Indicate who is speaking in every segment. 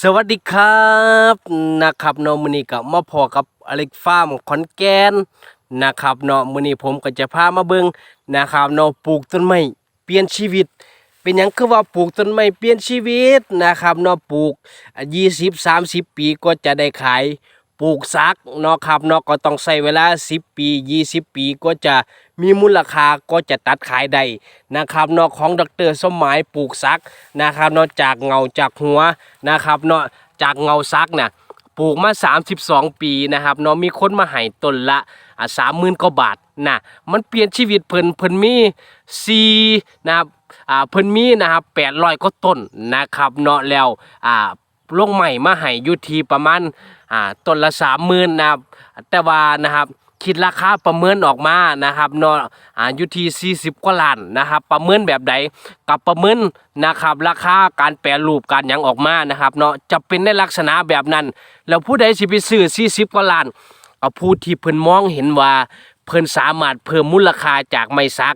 Speaker 1: สวัสดีครับนะครับเนาะมื้อนี้ก็มาพอกับอเล็กฟาร์มขอนแก่นนะครับเนาะมื้อนี้ผมก็จะพามาเบิ่งนะครับเนาะปลูกต้นไม้เปลี่ยนชีวิต เป็นหยังคือว่าปลูกต้นไม้เปลี่ยนชีวิตนะครับเนาะปลูก 20 30 ปีก็จะได้ขาย ปลูกซักเนาะครับเนาะก็ต้องใช้เวลา 10 ปี 20 ปีก็จะมีมูลค่าก็จะตัดขายได้นะครับเนาะของดรสมหมายปลูกซักนะครับเนาะจากเงาจากหัวนะครับเนาะจากเงาซักน่ะปลูกมา 32 ปีนะครับเนาะมีคนมาให้ต้นละอะ30,000กว่าบาทนะมันเปลี่ยนชีวิตเพิ่นเพิ่นมี4นะครับอ่าเพิ่นมีนะครับ800ก็ต้นนะครับเนาะแล้วอ่า ลงใหม่มาให้อยู่ที่ประมาณอ่าต้นละสามหมื่นนะครับแต่ว่านะครับคิดราคาประเมินออกมานะครับเนาะอ่าอยู่ที่40กว่าล้านนะครับ ประเมินแบบใดกับประเมินนะครับ ราคาการแปรรูปการหยังออกมานะครับเนาะจะเป็นในลักษณะแบบนั้น แล้วผู้ใดสิไปซื้อ40กว่าล้านเอาผู้ที่เพิ่นมองเห็นว่าเพิ่นสามารถเพิ่มมูลค่าจากไม้สัก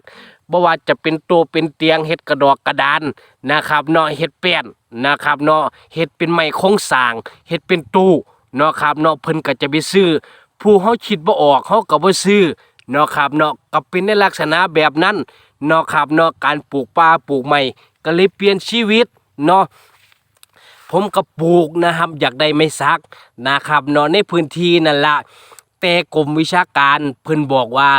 Speaker 1: บ่ว่าจะเป็นตัวเป็นเตียงเฮ็ดกระดอกกระดานนะครับเนาะเฮ็ดแป้นนะครับเนาะเฮ็ดเป็นไม้โครงสร้างเฮ็ดเป็นตู้เนาะครับเนาะเพิ่นก็จะไปซื้อ ผู้เฮาคิดบ่ออกเฮาก็บ่ซื้อเนาะครับเนาะก็เป็นในลักษณะแบบนั้นเนาะครับเนาะการปลูกป่าปลูกไม้ก็เลยเปลี่ยนชีวิตเนาะผมก็ปลูกนะครับอยากได้ไม้สักนะครับเนาะในพื้นที่นั่นละแต่กรมวิชาการเพิ่นบอกว่า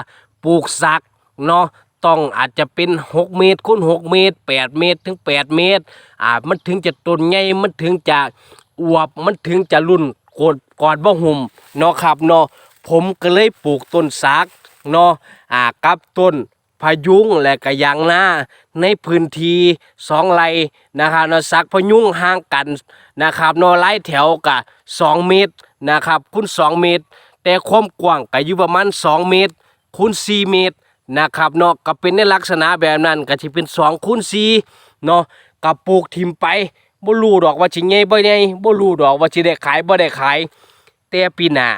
Speaker 1: ปลูกสักเนาะ ต้องอาจจะเป็น 6 เมตรคูณ6เมตร 8 เมตรถึง 8 เมตรอ่ามันถึงจะต้นใหญ่มันถึงจะอวบมันถึงจะรุ่นกดกอดบ่หุ่มเนาะครับเนาะผมก็เลยปลูกต้นสักเนาะอ่ากับต้นพายุงและก็ยางนาในพื้นที่สองไร่นะครับเนาะสักพายุงห่างกันนะครับเนาะไล่แถวกับสองเมตรนะครับคูณสองเมตร แต่ความกว้างก็อยู่ประมาณสองเมตรคูณสี่เมตร นะครับเนาะก็เป็นในลักษณะแบบนั้นก็จะเป็นสองคูณสี่เนาะก็ปลูกทิมไปบ่รู้ดอกว่าสิใหญ่บ่ใหญ่บ่รู้ดอกว่าสิได้ขายบ่ได้ขาย แต่ปีหน้า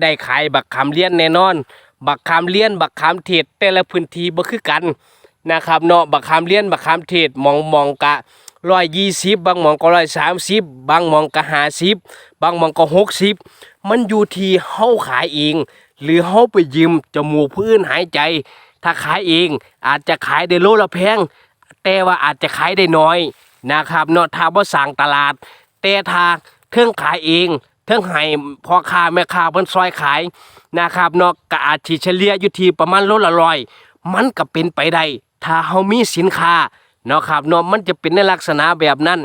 Speaker 1: ได้ขายบักขามเลี้ยนแน่นอน บักขามเลี้ยน บักขามเทศแต่ละพื้นที่บ่คือกันนะครับเนาะบักขามเลี้ยนบักขามเทศมองมองกะร้อยยี่สิบบางมองก็ร้อยสามสิบบางมองก็ห้าสิบบางมองก็หกสิบมันอยู่ที่เฮาขายเอง หรือเฮาไปยืมจมูกผู้อื่นหายใจ ถ้าขายเองอาจจะขายได้โลละแพงแต่ว่าอาจจะขายได้น้อยนะครับเนาะถ้าบ่สั่งตลาด แต่ถ้าเครื่องขายเองเครื่องให้พอค้าแม่ค้าเพิ่นซอยขายนะครับเนาะก็อาจสิเฉลี่ยอยู่ที่ประมาณโลละร้อยมันก็เป็นไปได้ถ้าเฮามีสินค้าเนาะครับเนาะมันจะเป็นในลักษณะแบบนั้น